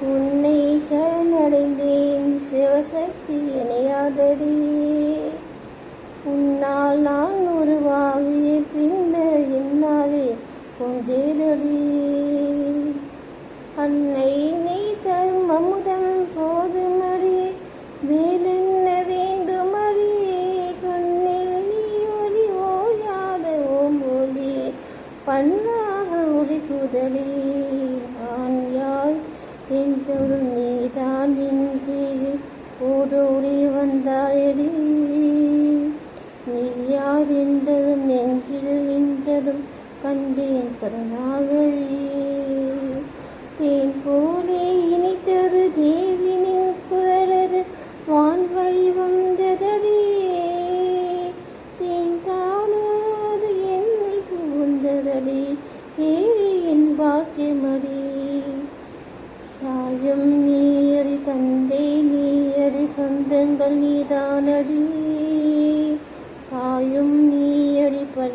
உன்னை சரணடைந்தேன். சிவசக்தி இணையாதடி ஓடோடி வந்தாயடி. நீ யார் என்றதும் நெஞ்சில் நின்றதும் கண்டேன் கருணாகரி. தேன் போலே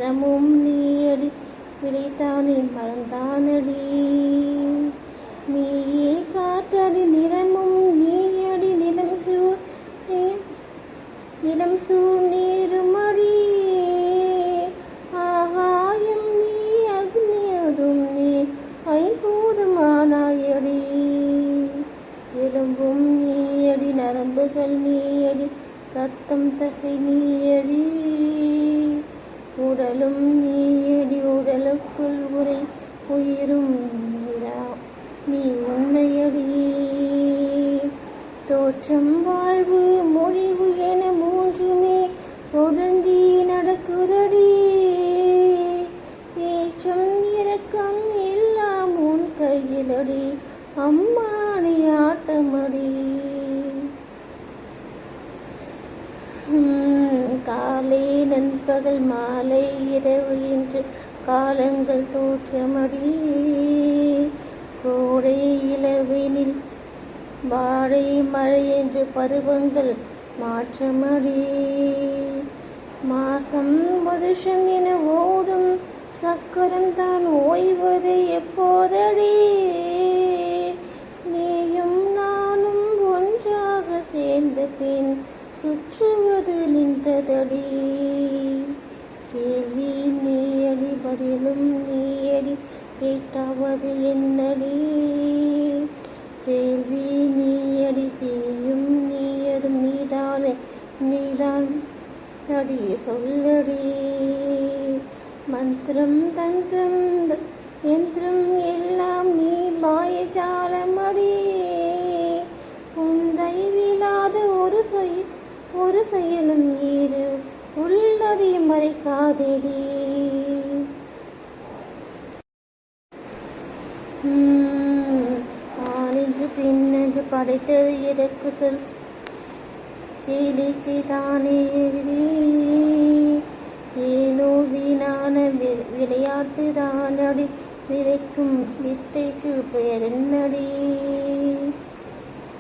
நீயடி நீயடி விடைத்தானே மறந்தானடி. நீயே காற்றடி நிறமும் நீயடி நிலம் சூர் நிலம் சூழ் நீருமடி ஆகாயம் நீ அக்னி அதும் நீ ஐம்பூதமானாயடி. எலும்பும் நீயடி நரம்புகள் நீயடி ரத்தம் தசை நீயடி. உடலும் நீயடி உடலுக்குள் உரை உயிரும் நீரா நீ உண்மையடி தோற்றம் வாழ்வு முடிவு என மூன்றுமே தொடர்ந்து நடக்குதடி. ஏற்றம் இறக்கம் எல்லாம் உன் கையிலடி. அம்மானி ஆட்டமடி பகல் மாலை இரவு என்று காலங்கள் தோற்றமடி. கோடை இளவெனில் வாழை மழை என்று பருவங்கள் மாற்றமடி. மாசம் வருஷம் என ஓடும் சக்கரம் தான் ஓய்வது எப்போதடி. நீயும் நானும் ஒன்றாக சேர்ந்த பின் சுற்றுவது நின்றதடி. கேள்வி நீயடி பதிலும் நீயடி கேட்டாவது என்னடி? கேள்வி நீயடி தீயும் நீயதும் நீதானே? நீதான் அடி சொல்லடி. மந்திரம் தந்திரம் யந்திரம் எல்லாம் நீ மாயஜாலமடி உன் தயவில்லாத ஒரு செயல் ஒரு செயலும் ஈடு வரை காதலி உம், ஆனென்று பின்னென்று படைத்தது எதற்கு சொல்? வேலைக்கு தானே எழுதி ஏனோ வீணான விளையாட்டு தானடி. விதைக்கும் வித்தைக்கு பெயர் என்னடி?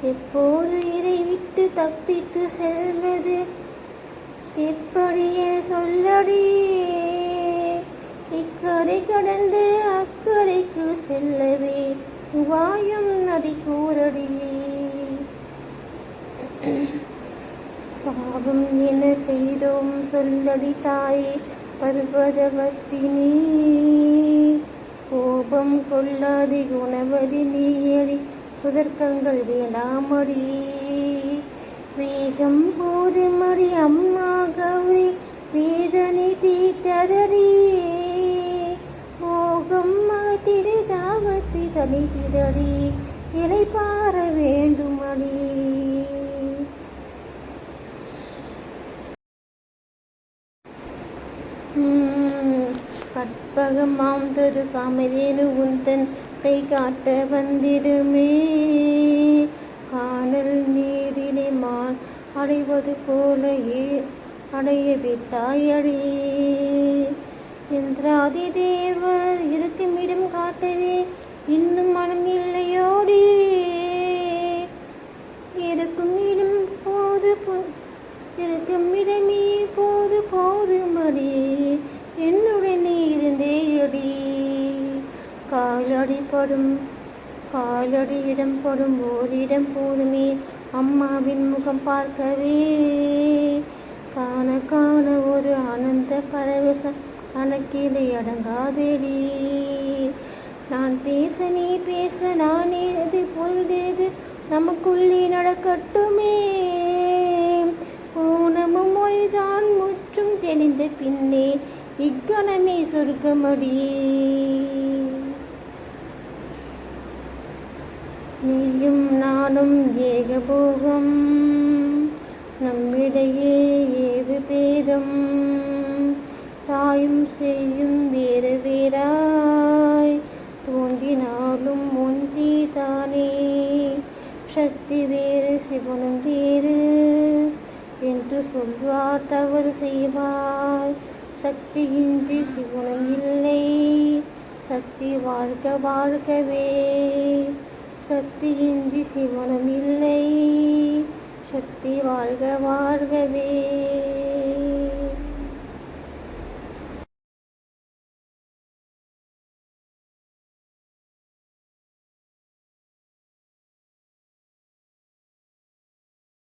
எப்போது இதை விட்டு தப்பித்து செல்வது? இப்படியே சொல்லடி. இக்கரை கடந்து அக்கறைக்கு செல்லவே வாயும் நதி கூறடி. பாவம் என்ன செய்தோம் சொல்லடி தாயே பர்வதவர்த்தினி கோபம் கொள்ளாதி குணவதி நீயடி. புதர்க்கங்கள் வேண்டாமடி. வேகம் போதுமடி அம்மா தாவத்தை இலை பார வேண்டுமடி உம், கற்பகமாம் தரு காமதேனு உந்தன் கை காட்ட வந்திடுமே. காணல் நீரினை மான் அடைவது போலயே அடைய விட்டாயடி இந்திராதி தேவர் இருக்குமிடம் காட்டவே இன்னும் மனம் இல்லையோடி. இருக்கும் இடம் போது இருக்கும் இடமே போது போது மடி. என்னுடனே இருந்தேயடி. காலடி படும் காலடி இடம் படும் ஓரிடம் போதுமே. அம்மாவின் முகம் பார்க்கவே. காண காண ஒரு ஆனந்த பரவசம். கணக்கிலே அடங்காதேடி. நான் பேச நீ பேச நானே எது பொழுதேது நமக்குள்ளே நடக்கட்டுமே. ஊனமும் மொழிதான் முற்றும் தெளிந்த பின்னே இக்கணமே சொர்க்கமடி. நீயும் நானும் ஏகபோகம் நம்மிடையே ஏது பேதம்? தாயும் செய்யும் வேறு வேறா தோன்றினாலும் ஒன்றிதானே சக்தி வேறு சிவனும் வேறு. என்று சொல்வார் தவறு செய்வார். சக்தியின்றி சிவனும் இல்லை. சக்தி வாழ்க வாழ்கவே. சக்தியின்றி சிவனும் இல்லை. சக்தி வாழ்க வாழ்கவே.